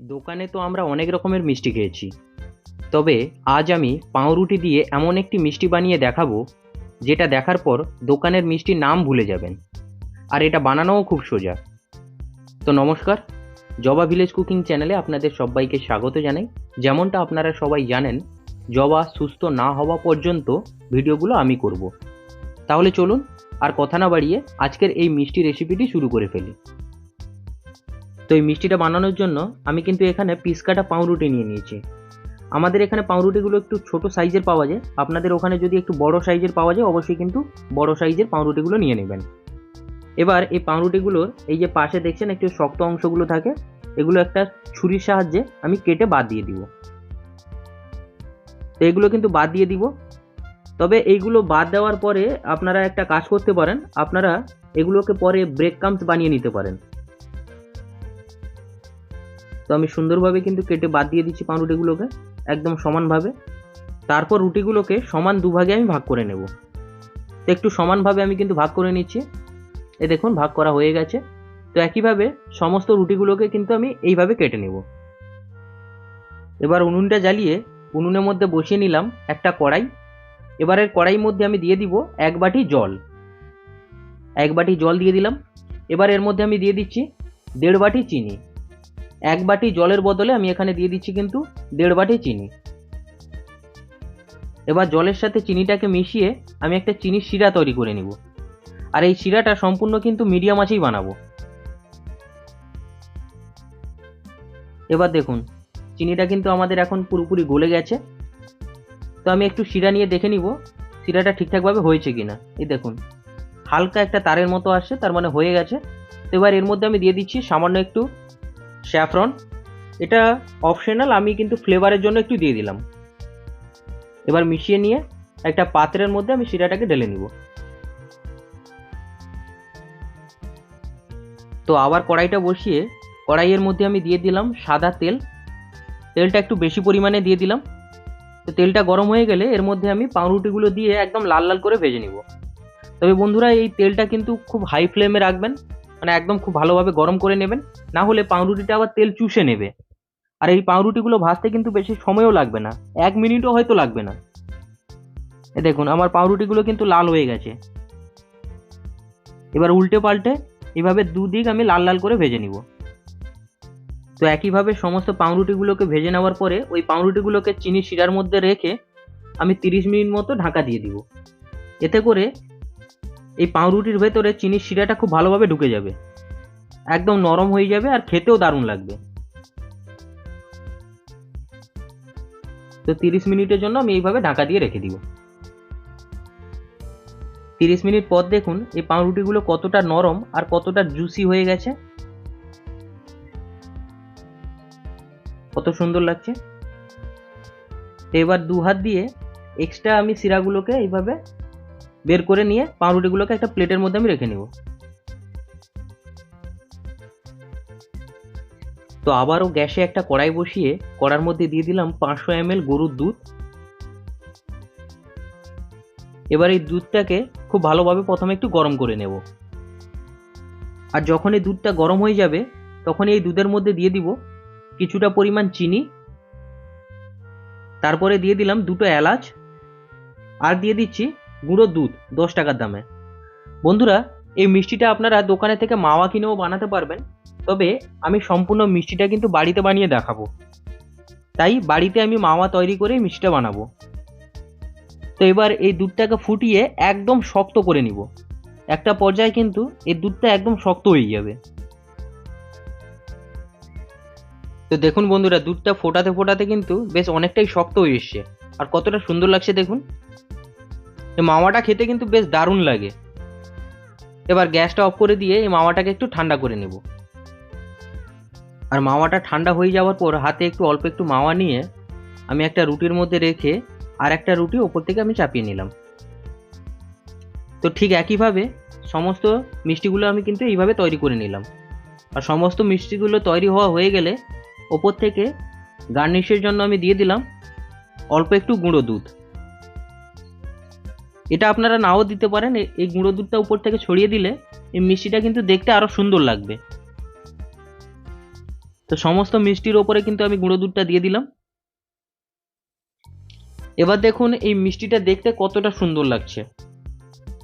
দোকানে তো আমরা অনেক রকমের মিষ্টি খেয়েছি। তবে আজ আমি পাউরুটি দিয়ে এমন একটি মিষ্টি বানিয়ে দেখাবো, যেটা দেখার পর দোকানের মিষ্টির নাম ভুলে যাবেন। আর এটা বানানোও খুব সোজা। তো নমস্কার, জবা ভিলেজ কুকিং চ্যানেলে আপনাদের সবাইকে স্বাগত জানাই। যেমনটা আপনারা সবাই জানেন, জবা সুস্থ না হওয়া পর্যন্ত ভিডিওগুলো আমি করব। তাহলে চলুন, আর কথা না বাড়িয়ে আজকের এই মিষ্টি রেসিপিটি শুরু করে ফেলি। তো এই মিষ্টিটা বানানোর জন্য আমি কিন্তু এখানে পিস কাটা পাউরুটি নিয়ে নিয়েছি। আমাদের এখানে পাউরুটিগুলো একটু ছোট সাইজের পাওয়া যায়। আপনাদের ওখানে যদি একটু বড় সাইজের পাওয়া যায়, অবশ্যই কিন্তু বড় সাইজের পাউরুটিগুলো নিয়ে নেবেন। এবার এই পাউরুটিগুলোর এই যে পাশে দেখছেন, একটু শক্ত অংশগুলো থাকে, এগুলো একটা ছুরির সাহায্যে আমি কেটে বাদ দিয়ে দিব। তো এগুলো কিন্তু বাদ দিয়ে দিব। তবে এইগুলো বাদ দেওয়ার পরে আপনারা একটা কাজ করতে পারেন, আপনারা এগুলোকে পরে ব্রেক কামস বানিয়ে নিতে পারেন। তো আমি সুন্দরভাবে কিন্তু কেটে বাদ দিয়ে দিচ্ছি পাউরুটিগুলোকে একদম সমানভাবে। তারপর রুটিগুলোকে সমান দুভাগে আমি ভাগ করে নেব। তো একটু সমানভাবে আমি কিন্তু ভাগ করে নিচ্ছি। এ দেখুন, ভাগ করা হয়ে গেছে। তো একইভাবে সমস্ত রুটিগুলোকে কিন্তু আমি এইভাবে কেটে নেব। এবার উনুনটা জ্বালিয়ে উনুনের মধ্যে বসিয়ে নিলাম একটা কড়াই। এবারের কড়াইয়ের মধ্যে আমি দিয়ে দিব এক বাটি জল। এক বাটি জল দিয়ে দিলাম। এবার এর মধ্যে আমি দিয়ে দিচ্ছি দেড় বাটি চিনি। এক বাটি জলের বদলে আমি এখানে দিয়ে দিচ্ছি কিন্তু দেড় বাটি চিনি। এবার জলের সাথে চিনিটাকে মিশিয়ে আমি একটা চিনির শিরা তৈরি করে নিব। আর এই শিরাটা সম্পূর্ণ কিন্তু মিডিয়াম আঁচেই বানাবো। এবার দেখুন, চিনিটা কিন্তু আমাদের এখন পুরোপুরি গলে গেছে। তো আমি একটু শিরা নিয়ে দেখে নিব, শিরাটা ঠিকঠাকভাবে হয়েছে কিনা। এই দেখুন, হালকা একটা তারের মতো আসছে, তার মানে হয়ে গেছে। তো এবার এর মধ্যে আমি দিয়ে দিচ্ছি সামান্য একটু স্যাফরন। এটা অপশনাল আমি কিন্তু ফ্লেভারের জন্য একটু দিয়ে দিলাম। এবার মিশিয়ে নিয়ে একটা পাত্রের মধ্যে আমি শিরাটাকে ঢেলে নিব। তো আবার কড়াইটা বসিয়ে কড়াইয়ের মধ্যে আমি দিয়ে দিলাম সাদা তেল। তেলটা একটু বেশি পরিমাণে দিয়ে দিলাম। তো তেলটা গরম হয়ে গেলে এর মধ্যে আমি পাউরুটিগুলো দিয়ে একদম লাল লাল করে ভেজে নিব। তবে বন্ধুরা, এই তেলটা কিন্তু খুব হাই ফ্লেমে রাখবেন। মানে একদম খুব ভালোভাবে গরম করে নেবেন। না হলে পাউরুটিটা আবার তেল চুষে নেবে। আর এই পাউরুটিগুলো ভাজতে কিন্তু বেশি সময়ও লাগবে না। এক মিনিটও হয়তো লাগবে না। এ দেখুন, আমার পাউরুটিগুলো কিন্তু লাল হয়ে গেছে। এবার উল্টে পাল্টে এভাবে দুদিক আমি লাল লাল করে ভেজে নিব। তো একইভাবে সমস্ত পাউরুটিগুলোকে ভেজে নেওয়ার পরে ওই পাউরুটিগুলোকে চিনি শিরার মধ্যে রেখে আমি তিরিশ মিনিট মতো ঢাকা দিয়ে দিব। এতে করে এই পাউরুটির ভেতরে চিনির শিরাটা খুব ভালোভাবে ঢুকে যাবে। একদম নরম হয়ে যাবে আর খেতেও দারুণ লাগবে। তো তিরিশ মিনিটের জন্য আমি এইভাবে ঢাকা দিয়ে রেখে দিব। তিরিশ মিনিট পর দেখুন এই পাউরুটিগুলো কতটা নরম আর কতটা জুসি হয়ে গেছে। কত সুন্দর লাগছে। এবার দু হাত দিয়ে এক্সট্রা আমি শিরাগুলোকে এইভাবে বের করে নিয়ে পাউরুটিগুলোকে একটা প্লেটের মধ্যে আমি রেখে নেব। তো আবারও গ্যাসে একটা কড়াই বসিয়ে কড়ার মধ্যে দিয়ে দিলাম পাঁচশো এম গরুর দুধ। এবার এই দুধটাকে খুব ভালোভাবে প্রথমে একটু গরম করে নেব। আর যখন এই দুধটা গরম হয়ে যাবে তখন এই দুধের মধ্যে দিয়ে দিব কিছুটা পরিমাণ চিনি। তারপরে দিয়ে দিলাম দুটো এলাচ। আর দিয়ে দিচ্ছি গুঁড়ো দুধ, দশ টাকার দামে। বন্ধুরা, এই মিষ্টিটা আপনারা দোকানে থেকে মাওয়া কিনেও বানাতে পারবেন। তবে আমি সম্পূর্ণ মিষ্টিটা কিন্তু বাড়িতে বানিয়ে দেখাবো। তাই বাড়িতে আমি মাওয়া তৈরি করে মিষ্টিটা বানাবো। তো এবার এই দুধটাকে ফুটিয়ে একদম শক্ত করে নিব। একটা পর্যায়ে কিন্তু এই দুধটা একদম শক্ত হয়ে যাবে। তো দেখুন বন্ধুরা, দুধটা ফোটাতে ফোটাতে কিন্তু বেশ অনেকটাই শক্ত হয়ে এসছে। আর কতটা সুন্দর লাগছে দেখুন। এই মাওয়াটা খেতে কিন্তু বেশ দারুণ লাগে। এবার গ্যাসটা অফ করে দিয়ে এই মাওয়াটাকে একটু ঠান্ডা করে নেব। আর মাওয়াটা ঠান্ডা হয়ে যাওয়ার পর হাতে একটু অল্প একটু মাওয়া নিয়ে আমি একটা রুটির মধ্যে রেখে আর একটা রুটি ওপর থেকে আমি চাপিয়ে নিলাম। তো ঠিক একইভাবে সমস্ত মিষ্টিগুলো আমি কিন্তু এইভাবে তৈরি করে নিলাম। আর সমস্ত মিষ্টিগুলো তৈরি হওয়া হয়ে গেলে ওপর থেকে গার্নিশের জন্য আমি দিয়ে দিলাম অল্প একটু গুঁড়ো দুধ। এটা আপনারা নাও দিতে পারেন। এই গুঁড়ো দুধটা উপর থেকে ছড়িয়ে দিলে এই মিষ্টিটা কিন্তু দেখতে আরও সুন্দর লাগবে। তো সমস্ত মিষ্টির ওপরে কিন্তু আমি গুঁড়ো দুধটা দিয়ে দিলাম। এবার দেখুন এই মিষ্টিটা দেখতে কতটা সুন্দর লাগছে।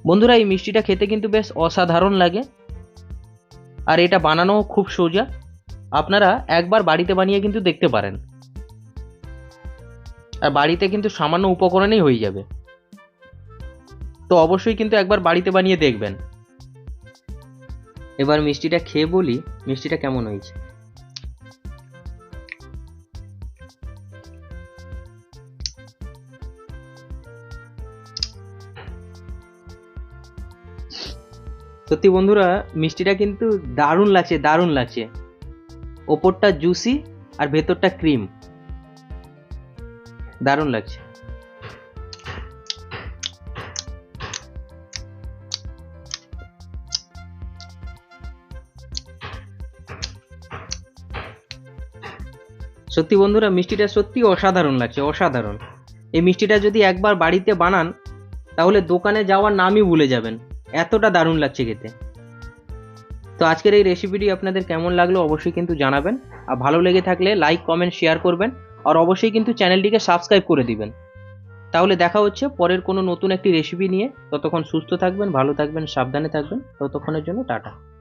বন্ধুরা, এই মিষ্টিটা খেতে কিন্তু বেশ অসাধারণ লাগে। আর এটা বানানো খুব সোজা। আপনারা একবার বাড়িতে বানিয়ে কিন্তু দেখতে পারেন। আর বাড়িতে কিন্তু সামান্য উপকরণেই হয়ে যাবে। তো অবশ্যই কিন্তু একবার বাড়িতে বানিয়ে দেখবেন। এবার মিষ্টিটা খেয়ে বলি, মিষ্টিটা কেমন হয়েছে? সত্যি বন্ধুরা, মিষ্টিটা কিন্তু দারুণ লাগছে দারুণ লাগছে। ওপরটা জুসি আর ভেতরটা ক্রিম দারুণ লাগছে। সত্যি বন্ধুরা, মিষ্টিটা সত্যি অসাধারণ লাগছে, অসাধারণ। এই মিষ্টিটা যদি একবার বাড়িতে বানান, তাহলে দোকানে যাওয়ার নামই ভুলে যাবেন। এতটা দারুণ লাগছে খেতে। তো আজকের এই রেসিপিটি আপনাদের কেমন লাগল অবশ্যই কিন্তু জানাবেন। আর ভালো লেগে থাকলে লাইক কমেন্ট শেয়ার করবেন। আর অবশ্যই কিন্তু চ্যানেলটিকে সাবস্ক্রাইব করে দিবেন। তাহলে দেখা হচ্ছে পরের কোনো নতুন একটি রেসিপি নিয়ে। ততক্ষণ সুস্থ থাকবেন, ভালো থাকবেন, সাবধানে থাকবেন। ততক্ষণের জন্য টাটা।